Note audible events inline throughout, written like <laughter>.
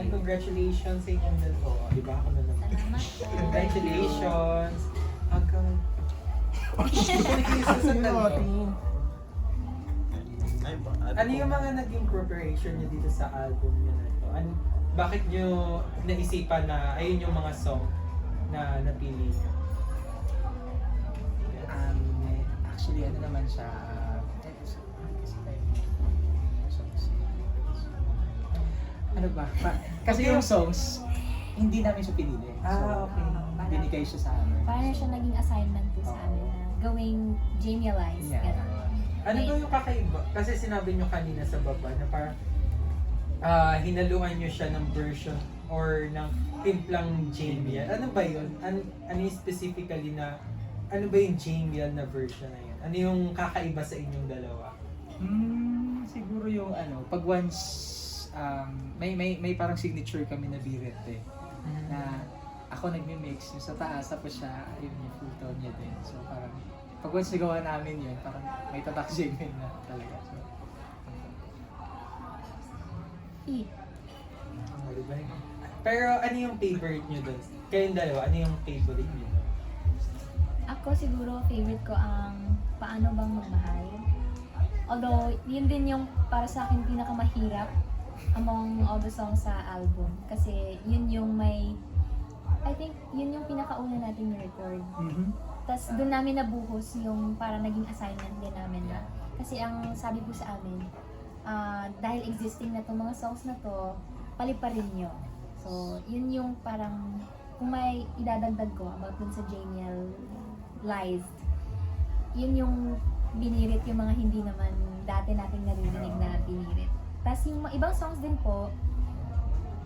Ay, congratulations sa inyong dalawa. Di ba ako na naman? Salamat po. Congratulations! Hanggang... Ano yung mga naging preparation niyo dito sa album niyo na to? Ano, bakit niyo naisipan na ayun yung mga song na napili niyo? Um, actually, ano naman siya, Ano ba? Pa- kasi yung songs, hindi namin siya pinili. Ah, okay. Parang- binigay siya sa amin. Parang siya naging assignment po sa amin na gawing Jamie Elias. Yeah. Ganun. Ano ba yung kakaiba? Kasi sinabi niyo kanina sa baba na parang ah, hinaluan niyo siya ng version or ng timplang Jamie. Ano ba yun? An ano yung specifically na ano ba yung Jamie na version na yun? Ano yung kakaiba sa inyong dalawa? Hmm, siguro yung ano, pag once, um, may, may, may parang signature kami na biret eh. na ako nagmi-mix yung sa taas tapos siya yun yung full tone niya din so parang pag once nagawa namin yun parang may tatak genuine na talaga so E. Ano ba yun? Pero ano yung favorite niyo doon? Kayong dalawa, ano yung favorite niyo doon? Ako siguro favorite ko ang Paano Bang Magmahal. Although, yun din yung para sa akin pinakamahirap among all the songs sa album. Kasi yun yung may, I think yun yung pinakauna natin record. Tapos doon namin nabuhos yung para naging assignment din namin na. Kasi ang sabi po sa amin, ah, dahil existing na itong mga songs na to, paliparin nyo. So, yun yung parang, kung may idadagdag ko about dun sa Jamiel Lies, yun yung binirit yung mga hindi naman dati nating naririnig na binirit. Tapos yung mga ibang songs din po,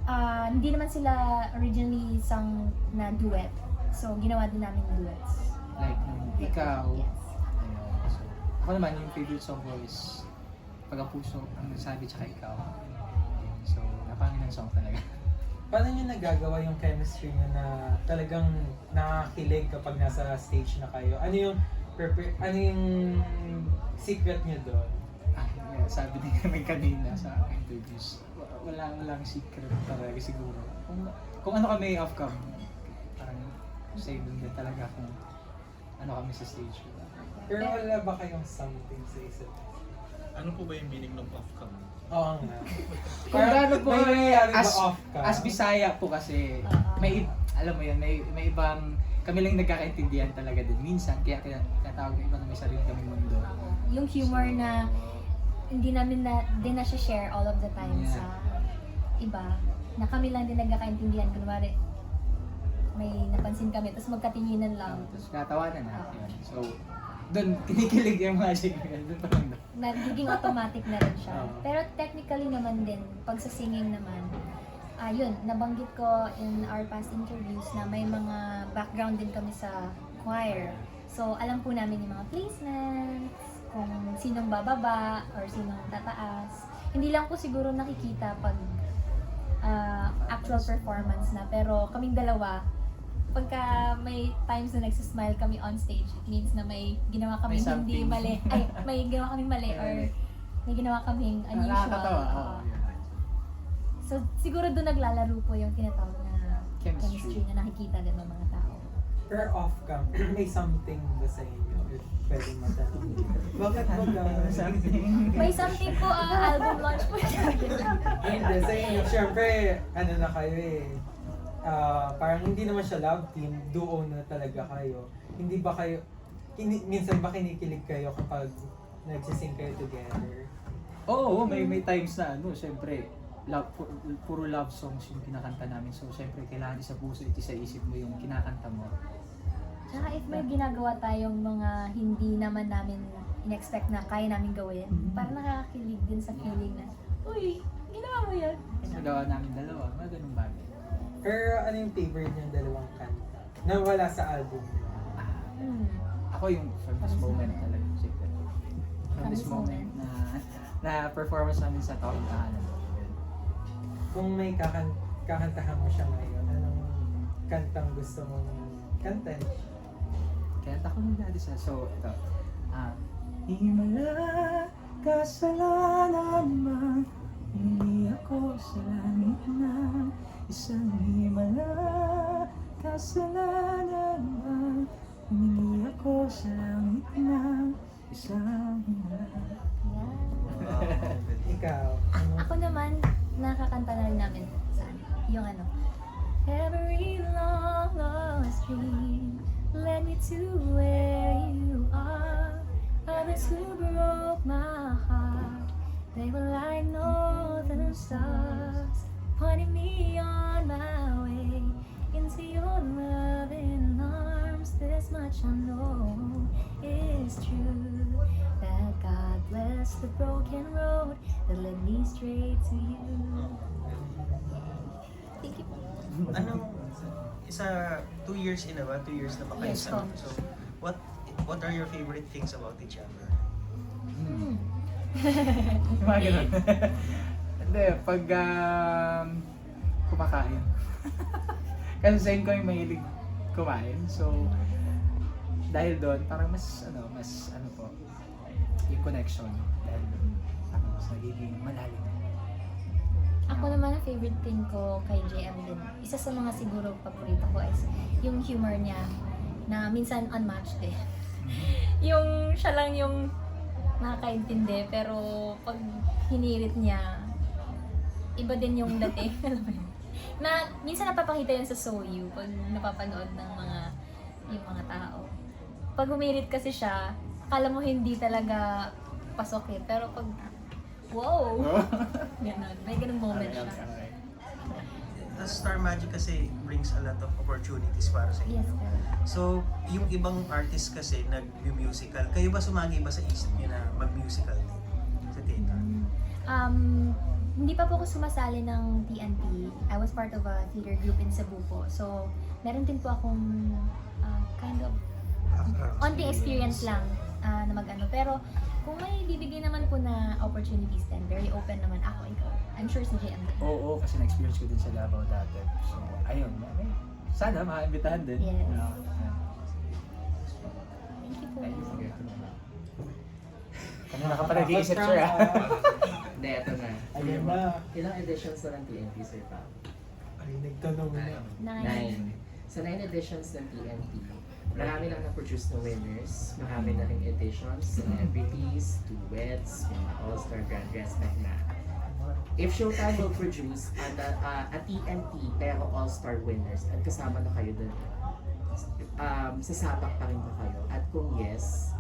ah, hindi naman sila originally sung na duet. So, ginawa din namin duets. like ikaw Yes. ayun. so, ako naman yung favorite song ko is pag ang puso ang nagsabi tsaka ikaw so napangin ng song talaga <laughs> Paano niyo nagagawa yung chemistry niyo na talagang nakakilig kapag nasa stage na kayo? Ano yung prepare, ano yung secret niyo doon? Ah, yeah, sabi din namin kanina sa interviews wa- wala walang secret talaga siguro kung, kung ano kami off cam parang say dun din talaga kung ano kami sa stage Pero wala ba kayong something sa isa? Ano po ba yung meaning ng off-cam? Oo nga. <laughs> Kung gaano po may as, off as Bisaya po kasi Oo. may alam mo yun may may ibang kami lang nagkakaintindihan talaga din minsan kaya kaya tinatawag ng iba na may sarili kaming mundo yung humor na hindi namin na din na siya share all of the time Yeah. sa iba na kami lang din nagkakaintindihan. Kunwari may napansin kami tapos magkatinginan lang. Tapos natawanan na yun. so doon <laughs> kinikilig yung mga singer doon pa lang. Nagiging automatic na rin siya. Oo. pero technically naman din pag sa singing naman ayun nabanggit ko in our past interviews na may mga background din kami sa choir. So alam po namin yung mga placements kung sinong bababa or sinong tataas hindi lang po siguro nakikita pag ah, actual performance na pero kaming dalawa pagka may times na nagsismile kami on stage, it means na may ginawa kami May hindi something. mali. Ay, may ginawa kaming mali or may ginawa kaming unusual. nakakatawa yun. So, siguro doon naglalaro po yung tinatawag na Chemistry. chemistry, na nakikita din ng mga Pero off cam, may something ba sa inyo? If pwedeng matanong. Bakit ba ganun? May something po, ah, album launch po siya. Hindi, sa inyo, syempre, ano na kayo eh. Ah, parang hindi naman siya love team, duo na talaga kayo. Hindi ba kayo, kini, minsan ba kinikilig kayo kapag nagsising kayo together? Oo, may may times na ano, syempre, love, pu- puro love songs yung kinakanta namin. So, syempre, kailangan isa puso, isa isip mo yung kinakanta mo. Tsaka if may ginagawa tayong mga hindi naman namin in-expect na kaya namin gawin, Mhm. parang nakakakilig din sa feeling na, Uy, ginawa mo yan. Nagawa namin dalawa, mga ganun bagay. Pero ano yung favorite niyong dalawang kanta? Na wala sa album? Hmm. Ako yung from this moment talaga, syempre. From this moment na na performance namin sa taong tahanan. Kung may kakan kakantahan mo siya ngayon, anong kantang gusto mong kantan? Kaya ako ng daddy sa so ito. Ah, Himala kasalanan man Hindi ako sa langit na Isang himala Kasalanan man Humingi ako sa langit ng Isang himala. Ikaw, ano? Ako naman, nakakanta na rin namin sa ano, yung ano. Every long lost dream led me to where you are. Others who broke my heart, they were like northern stars, pointing me on my way into your loving arms. This much I know is true. That God bless the broken road that led me straight to you. Thank you. Anong, isa, two years in ba? Two years na ba kayo Yes, sa po. So, what what are your favorite things about each other? Hmm. Yung mga ganun. <laughs> Hindi, pag um, kumakain. <laughs> Kasi sa ko yung mahilig kumain. So, dahil doon, parang mas, ano, mas, ano po, yung connection. Dahil doon, parang mas nagiging malalim. Ako naman ang favorite thing ko kay JM din. Isa sa mga siguro paborito ko is yung humor niya na minsan unmatched eh. <laughs> yung siya lang yung nakakaintindi pero pag hinirit niya iba din yung dating. <laughs> Na minsan napapakita yan sa Soyu pag napapanood ng mga yung mga tao. Pag humirit kasi siya, akala mo hindi talaga pasok eh. Pero pag wow! <laughs> Ganon. May ganung moment siya. The Star Magic kasi brings a lot of opportunities para sa inyo. Yes. So, yung ibang artist kasi nag-musical, kayo ba sumagi ba sa isip niyo na mag-musical din sa theater? Um, hindi pa po ako sumasali ng TNT. I was part of a theater group in Cebu po. So, meron din po akong uh, kind of onting experience lang ah, na mag-ano. Pero, kung may bibigay naman po na opportunities din, very open naman ako, ikaw. I'm sure si JM din. Oo, kasi na-experience ko din sa Davao dati. So, ayun. may- Sana maimbitahan din. Yes. Yeah. Thank you po. Thank you. Sige. Kanina ka pa nag-iisip, sir, ah. Hindi, ito na. Ayun na. Ilang editions na ng TNT, Sir Pao? Ay, nagtanong na. Nine. Nine. Sa nine editions ng TNT, marami lang na-produce na winners, marami na rin editions, celebrities, duets, mga all-star grand respect na. If Showtime will produce an, uh, a TNT pero all-star winners at kasama na kayo dun, um, sasabak pa rin ba kayo? At kung yes,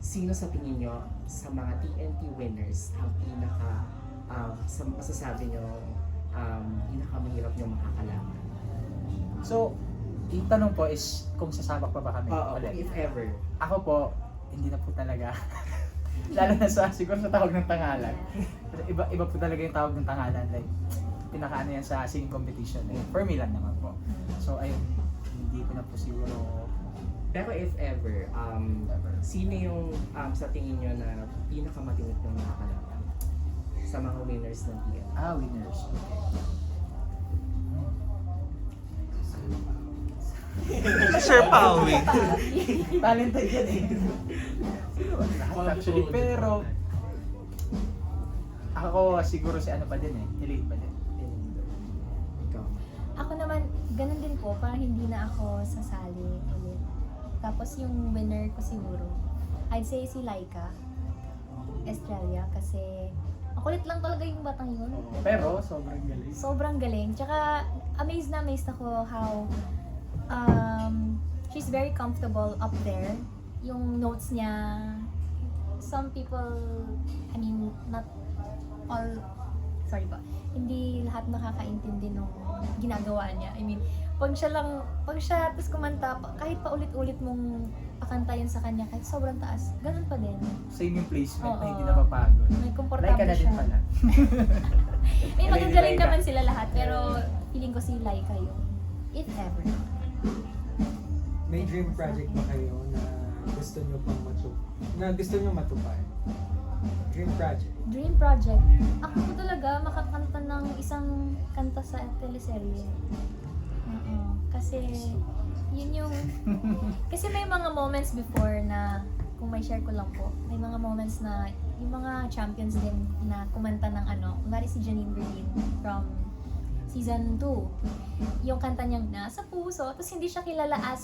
sino sa tingin nyo sa mga TNT winners ang pinaka um, sa masasabi nyo um, pinakamahirap nyo makakalaman? So, yung tanong po is kung sasabak pa ba kami Oo, ulit. if ever. Ako po, hindi na po talaga. <laughs> Lalo na sa, siguro sa tawag ng tangalan. Iba, iba po talaga yung tawag ng tangalan. Like, pinakaano yan sa singing competition. Eh. For me lang naman po. So, ayun, hindi ko na po siguro Pero if ever, um, ever. sino yung um, sa tingin nyo na pinakamatinit ng makakalaban sa mga winners ng TNT? Ah, winners. Sir Pawi. Talented yan eh. Sino ba? Lahat actually. Pero, ako siguro si ano pa din eh. Elaine pa din. Ikaw. Ako naman, ganun din po, parang hindi na ako sasali ulit. Tapos yung winner ko siguro, I'd say si Laika Estrella kasi makulit lang talaga yung batang yun. Pero, sobrang galing. Sobrang galing. Tsaka, amazed na amazed ako how um, she's very comfortable up there. Yung notes niya, some people, I mean, not all, sorry pa, hindi lahat nakakaintindi nung ginagawa niya. I mean, pag siya lang, pag siya tapos kumanta, kahit pa ulit-ulit mong pakanta yun sa kanya, kahit sobrang taas, ganun pa din. Same yung placement na Oo. hindi napapagod. May Like komportable ka na din siya. pala. <laughs> May magagaling Laika. naman sila lahat, pero feeling ko si Laika yun. If ever. May dream project ba kayo na gusto nyo pang matup na gusto nyo matupad? Dream project. Dream project. Ako po talaga makakanta ng isang kanta sa teleserye. Oo. Kasi, yun yung... <laughs> Kasi may mga moments before na, kung may share ko lang po, may mga moments na yung mga champions din na kumanta ng ano, kunwari si Janine Berlin from season 2. Yung kanta niyang Nasa Puso, tapos hindi siya kilala as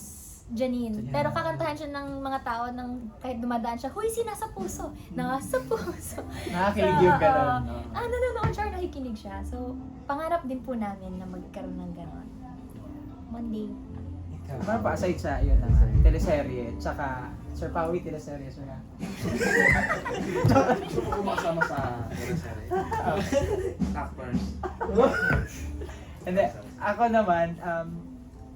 Janine. Janine. Pero kakantahan siya ng mga tao ng kahit dumadaan siya, Huy, si Nasa Puso! Nasa Puso! Nakakilig So, yung gano'n. no? ah, nanonood siya, nakikinig siya. So, pangarap din po namin na magkaroon ng gano'n. One day. Ikaw. Para pa aside sa yun na teleserye, tsaka Sir Pawi teleserye sir. Gusto ko kumakasama sa teleserye. <laughs> Actors. Hindi, ako naman, um,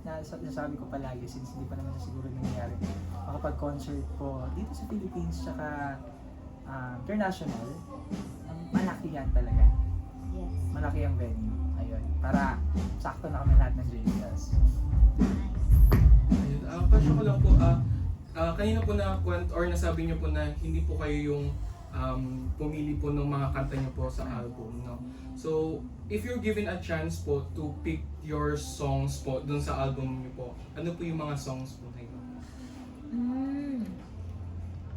na nasabi ko palagi since hindi pa naman siguro nangyayari, makapag-concert po dito sa Philippines tsaka um, international, um, malaki yan talaga. Yes. Malaki ang venue. Ayun. Para sakto na kami lahat ng JBLs. Nice. Question ko lang po, ah, ah, kanina po na kwent or nasabi niyo po na hindi po kayo yung um, pumili po ng mga kanta niyo po sa album, no? So, if you're given a chance po to pick your songs po dun sa album niyo po, ano po yung mga songs po na yun? Mm.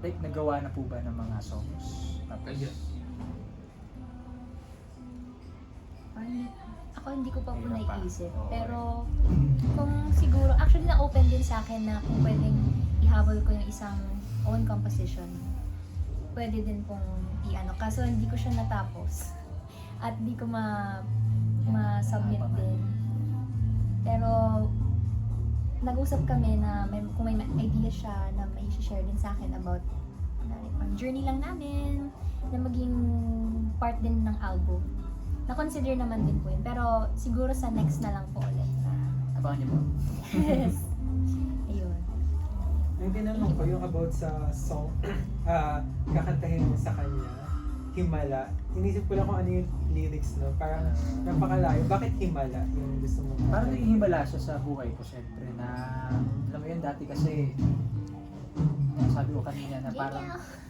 Like, nagawa na po ba ng mga songs? Tapos, Ah, yes. Ako hindi ko pa po pa. naisip. Oo. Pero, kung siguro, actually na-open din sa akin na kung pwedeng ihabol ko yung isang own composition, pwede din pong i-ano. Kaso hindi ko siya natapos. At di ko ma ma-submit din. Pero, nag-usap kami na may, kung may idea siya na may share din sa akin about ang journey lang namin na maging part din ng album. Na-consider naman din po yun. Pero siguro sa next na lang po ulit. abangan niyo po. Yes. <laughs> Ayun. Yung tinanong ko yung about sa song, <clears throat> ah, kakantahin mo sa kanya, Himala. Inisip ko lang kung ano yung lyrics, no? Parang napakalayo. Bakit Himala yung gusto mo? Parang naging himala siya sa buhay ko, syempre, na, alam mo yun, dati kasi, ah, sabi ko kanina na parang,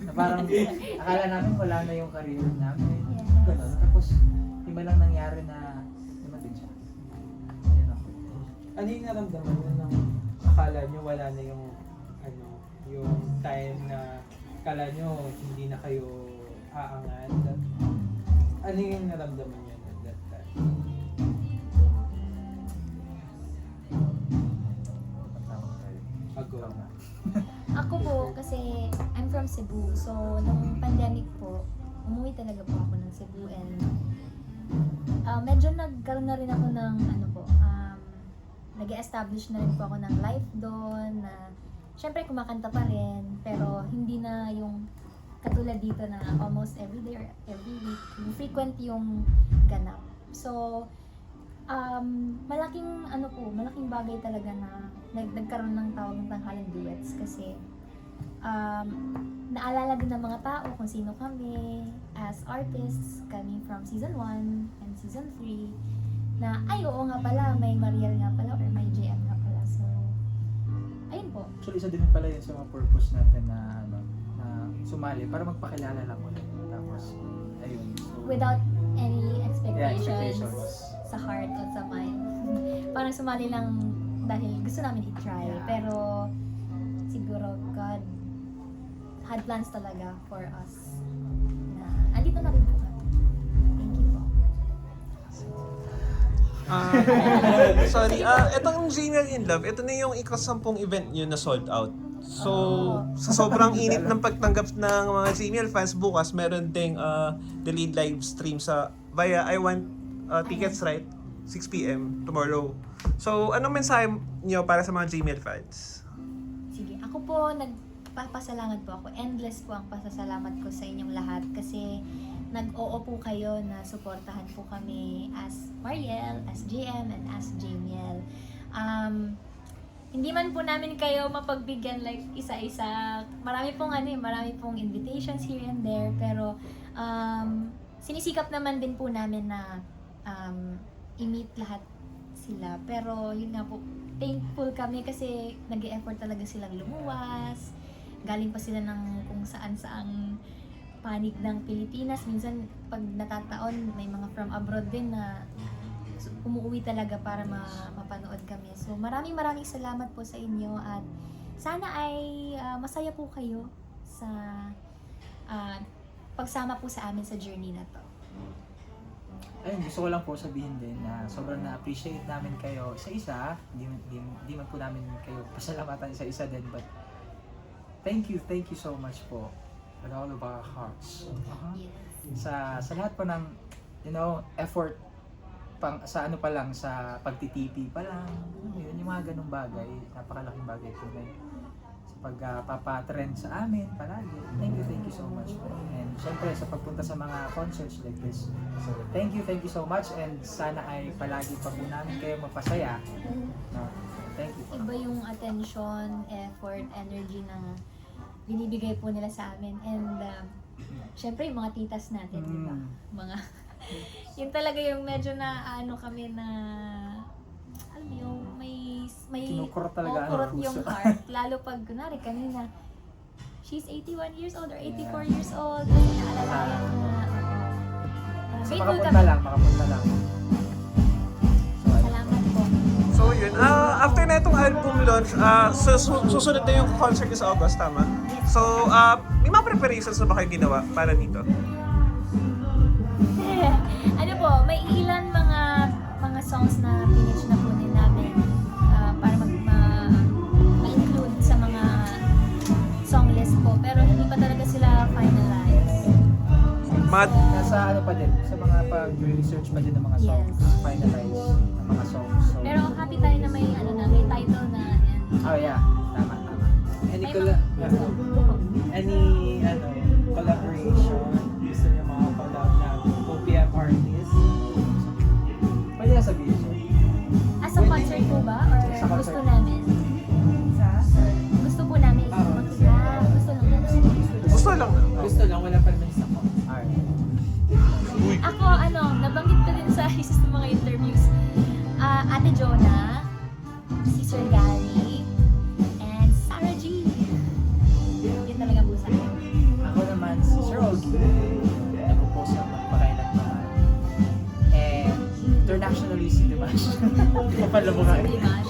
na parang, <laughs> akala namin wala na yung career namin. Yes. Ganun. Tapos, himalang nangyari na, dumating siya. Ayun ako. Ano yung naramdaman mo nang akala nyo wala na yung ano, yung time na akala nyo hindi na kayo aangat? Ano yung naramdaman nyo at that time? Ako. <laughs> Ako po, kasi I'm from Cebu. So, nung pandemic po, umuwi talaga po ako ng Cebu and ah, medyo nagkaroon na rin ako ng ano po, um, nag establish na rin po ako ng life doon na syempre kumakanta pa rin pero hindi na yung katulad dito na almost every day or every week yung frequent yung ganap. So, um, malaking ano po, malaking bagay talaga na nag nagkaroon ng tawag ng tanghaling duets kasi um, naalala din ng mga tao kung sino kami as artists coming from season 1 and season 3 na ay oo nga pala may Mariel nga pala or may JM nga pala so ayun po Actually, isa din pala yun sa mga purpose natin na, ano, na sumali para magpakilala lang ulit. Tapos, ayun. So, without any yeah, expectations, expectations. sa heart o sa mind <laughs> parang sumali lang dahil gusto namin i-try Yeah. pero siguro God had plans talaga for us na andito na rin po kami thank you po Ah, <laughs> sorry, ah, etong Gmail in Love, ito na yung ikasampung event nyo na sold out. So, sa sobrang init ng pagtanggap ng mga Gmail fans bukas, meron ding ah, delayed live stream sa via I Want ah, Tickets Right 6 p.m. tomorrow. So, anong mensahe nyo para sa mga Gmail fans? Ako po nagpapasalamat po ako. Endless po ang pasasalamat ko sa inyong lahat kasi nag-oo po kayo na suportahan po kami as Mariel, as GM, and as Jamiel. Um, hindi man po namin kayo mapagbigyan like isa-isa. Marami pong ano eh, marami pong invitations here and there pero um, sinisikap naman din po namin na um, i-meet lahat sila. Pero yun nga po, thankful kami kasi nag effort talaga silang lumuwas. Galing pa sila ng kung saan-saang panig ng Pilipinas. Minsan, pag natataon, may mga from abroad din na umuwi talaga para ma- mapanood kami. So, maraming maraming salamat po sa inyo at sana ay ah, masaya po kayo sa ah, pagsama po sa amin sa journey na to. Ayun, gusto ko lang po sabihin din na sobrang na-appreciate namin kayo isa-isa. Hindi, hindi, hindi man po namin kayo pasalamatan isa-isa din, but thank you, thank you so much po with all of our hearts. Sa, sa lahat po ng, you know, effort pang, sa ano pa lang, sa pagtitipi pa lang, yun, yung mga ganung bagay, napakalaking bagay po na yun. Pagpapatrend sa amin palagi. Thank you, thank you so much po. And syempre sa pagpunta sa mga concerts like this, thank you, thank you so much and sana ay palagi pa po namin kayo mapasaya. No? Thank you po. Iba yung attention, effort, energy na binibigay po nila sa amin. And um, syempre yung mga titas natin, di ba? Mm. Mga, <laughs> yun talaga yung medyo na ano kami na, alam mo yung may, may, Kinukurot talaga, ano, kurot puso. yung heart. <laughs> Lalo pag, kunwari, kanina, she's 81 years old or 84 years old. Kasi naalalayan na, uh, So grateful makapunta kami. lang, makapunta lang. So, ayun. Salamat po. So yun, ah after na itong album launch, ah sus- susunod na yung concert sa August, tama? So, ah may mga preparations na ba kayo ginawa para dito? <laughs> ano po, may ilan mga mga songs na pinitch na po. Pero hindi pa talaga sila finalized. Mga, Nasa ano pa din, sa mga pag-research pa din ng mga songs, Yes. finalize ng mga songs. So, Pero happy tayo na may ano na, may title na and oh yeah, tama, tama. Any, may colla- any ano, collaboration, lang. Gusto lang, wala pa naman sa ko. Alright. Ako, ano, nabanggit ko din sa <laughs> isa sa mga interviews. Ah, Ate Jonah, si Sir Gary, and Sarah G. Yun talaga po sa akin. Ako naman, si Sir Ogie, nag-compose ng magpakailan naman. And internationally si Dimash. <laughs> Ko pa Si. Dimash.